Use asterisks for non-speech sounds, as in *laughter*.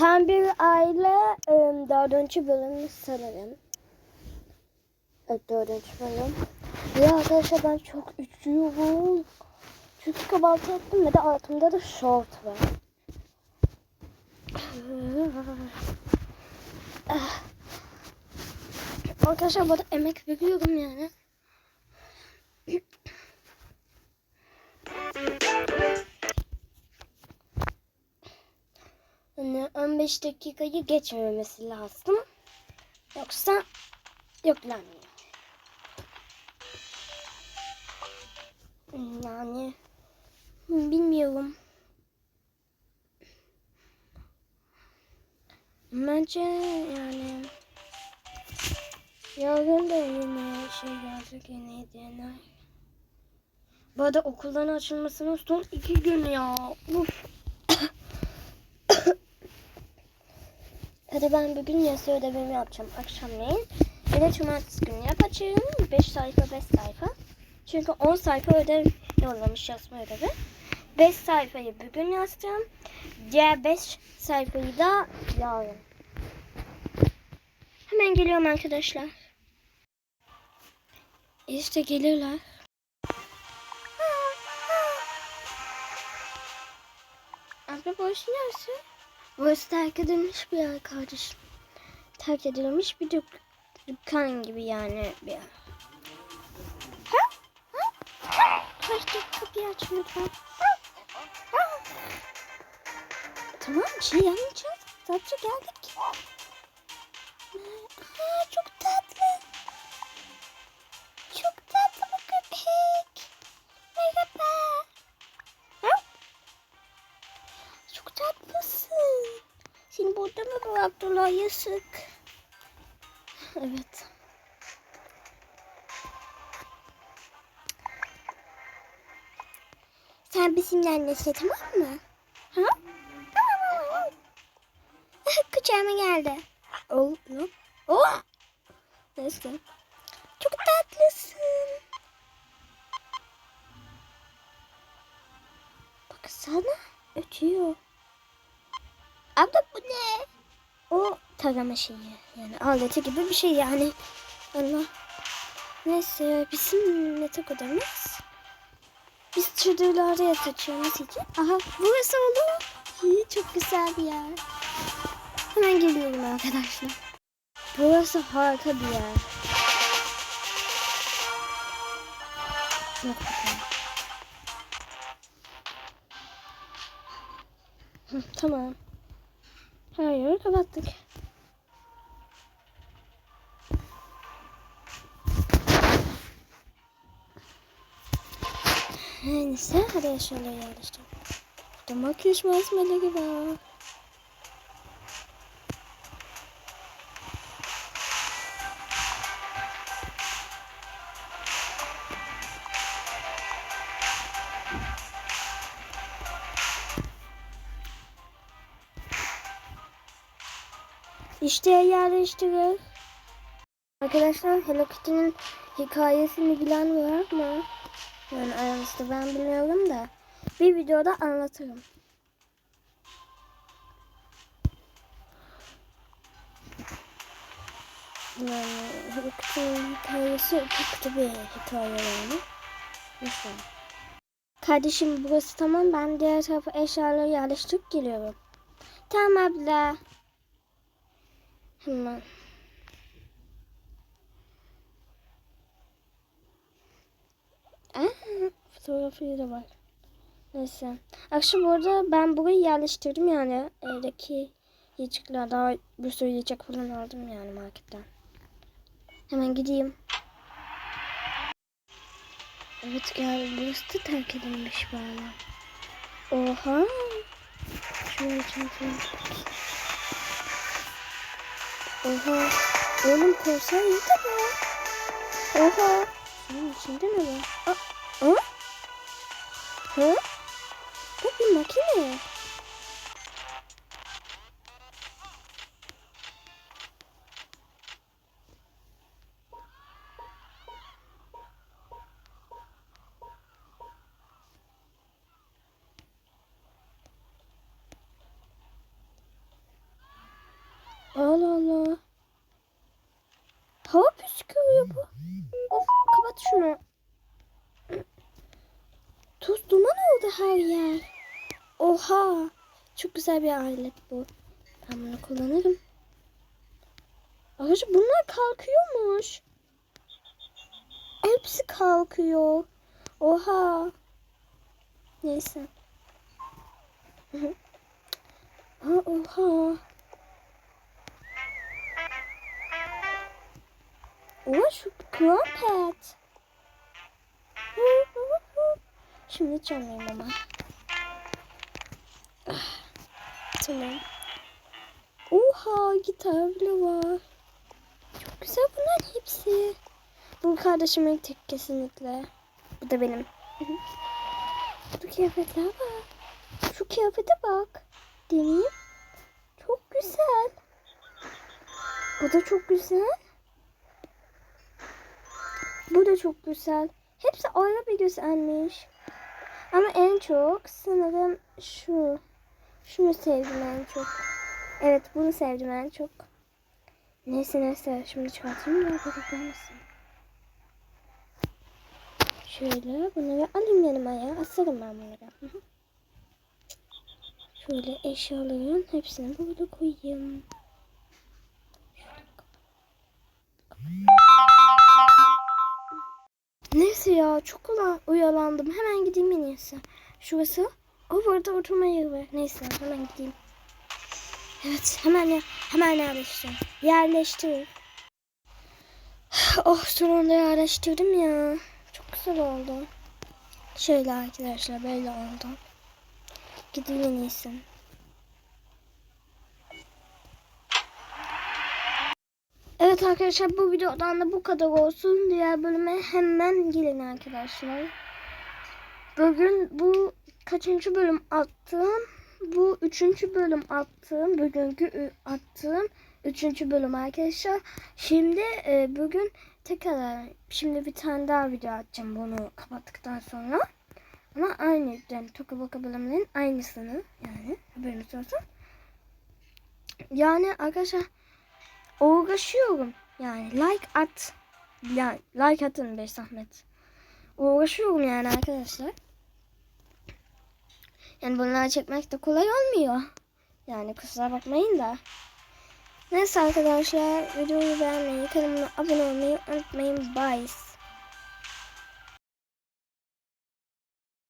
Tam bir aile ım, dördüncü bölümü sanırım. Evet dördüncü bölüm. Ya arkadaşlar ben çok üşüyorum. Çünkü kahvaltı ettim ve de altımda da şort var. Ah. Arkadaşlar burada emek veriyorum yani. Yani 15 dakikayı geçmemesi lazım. Yoksa yüklenmiyor. Yani bilmiyorum. Bence yani yarın da yeni şey gelecek yeni hediyeler. Bu arada okulların açılmasının son iki gün ya. Uf. Hadi ben bugün yasa ödevimi yapacağım akşamleyin. Bir cumartesi günü yapacağım. 5 sayfa 5 sayfa. Çünkü 10 sayfa ödev yollamış yazma ödevi. 5 sayfayı bugün yazacağım. Diğer 5 sayfayı da yarın. Hemen geliyorum arkadaşlar. İşte gelirler. Abla burası neresi? Burası terk edilmiş bir yer kardeşim. Terk edilmiş bir dük- dükkan gibi yani bir yer. Ha? Ha? Kapıyı aç lütfen. Tamam bir şey yapmayacağız. Sadece geldik. Aa, çok tatlı. Çok tatlı bu köpek. Merhaba. Ha? Çok tatlısın. Burada mı bıraktılar yazık. Evet. Sen bizimle annesine tamam mı? Ha? Tamam. *laughs* Kucağıma geldi. Oh, no. Oh. Neyse. Çok tatlısın. Baksana ötüyor. Tarama şeyi. Yani aleti gibi bir şey yani. Allah. Neyse bizim yatak odamız. Biz çadırlarda yatacağımız için. Aha burası olur. İyi çok güzel bir yer. Hemen geliyorum arkadaşlar. Burası harika bir yer. Yok tamam. Her yeri kapattık. Neyse hadi eşyaları yerleştirelim. Burada makyaj malzemeleri var. İşte yerleştirir. Arkadaşlar Hello Kitty'nin hikayesini bilen var mı? Yani aranızda ben bilmiyorum da bir videoda anlatırım. Yani Kitty'nin hikayesi çok kötü bir hikaye yani. Neyse. Kardeşim burası tamam ben diğer tarafa eşyaları yerleştirip geliyorum. Tamam abla. Hemen. Aa, fotoğrafı da var. Neyse. Akşam orada ben burayı yerleştirdim yani. Evdeki yiyecekler daha bir sürü yiyecek falan aldım yani marketten. Hemen gideyim. Evet gel burası da terk edilmiş bana. Oha. Şöyle çantayı. Oha. Oğlum korsan de bu. Oha. Bunun içinde ne var? Hı? Bu bir makine. Allah Allah. Hava püskürüyor bu. Of kapat şunu. Her yer. Oha. Çok güzel bir alet bu. Ben bunu kullanırım. Arkadaşlar bunlar kalkıyormuş. Hepsi kalkıyor. Oha. Neyse. *laughs* Ha, oha. Oha şu krampet. Şimdi çalmayayım ama. Tamam. Oha gitar bile var. Çok güzel bunların hepsi. Bu kardeşimin tek kesinlikle. Bu da benim. Bu kıyafetler var. Şu kıyafete bak. Deneyim. Çok güzel. Bu da çok güzel. Bu da çok güzel. Hepsi ayrı bir güzelmiş. Ama en çok sanırım şu. Şunu sevdim en çok. Evet bunu sevdim en çok. Neyse neyse şimdi çıkartayım da bakar mısın? Şöyle bunları alayım yanıma ya. Asarım ben bunları. Şöyle eşyaların hepsini burada koyayım. Neyse ya çok uyalandım. Hemen gideyim en iyisi. Şurası. O burada oturma yeri var. Neyse hemen gideyim. Evet hemen ya- hemen yerleştireyim. Yerleştir. Oh sonunda yerleştirdim ya. Çok güzel oldu. Şöyle arkadaşlar böyle oldu. Gideyim en iyisi. Evet arkadaşlar bu videodan da bu kadar olsun. Diğer bölüme hemen gelin arkadaşlar. Bugün bu kaçıncı bölüm attım? Bu üçüncü bölüm attım. Bugünkü attığım üçüncü bölüm arkadaşlar. Şimdi e, bugün tekrar şimdi bir tane daha video atacağım bunu kapattıktan sonra. Ama aynı yani Toka Boka bölümünün aynısını yani haberiniz olsun. Yani arkadaşlar uğraşıyorum. Yani like at. Yani like atın be zahmet. Uğraşıyorum yani arkadaşlar. Yani bunları çekmek de kolay olmuyor. Yani kusura bakmayın da. Neyse arkadaşlar videoyu beğenmeyi, kanalıma abone olmayı unutmayın. Bye.